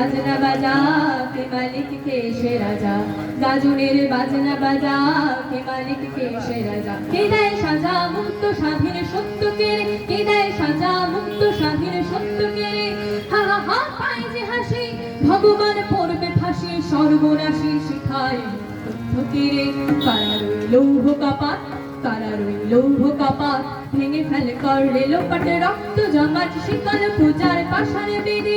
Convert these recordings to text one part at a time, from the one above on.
বাজনা বাজা, কে মালিক, কে সে রাজা? গাজনের বাজনা বাজা, কে মালিক, কে সে রাজা? কে দেয় সাজা মুক্ত স্বাধীন সত্যকে রে? কে দেয় সাজা মুক্ত স্বাধীন সত্যকে রে? হা হা পায় যে হাসি, ভগবান পড়বে ফাঁসি, সর্বনাশী শিখায় তথ্যকে রে। কারা লৌহ কাপাত, কারা লৌহ কাপাত? ভেঙে ফেলে করলে লোপাটে রক্ত জমাট, শিকল পূজার পাশারে বেদি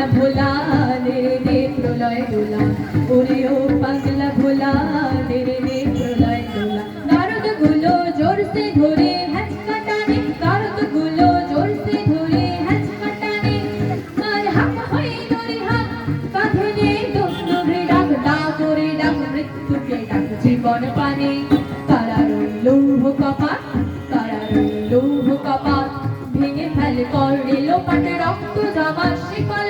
পাগলা ভোলা রে প্রলয় দোলা। ওরে ও পাগলা ভোলা রে নারদগুলো করে জীবন রইল কপাট ভেঙে ফেলে করলে লোপাটে, রক্ত জামা, শিকল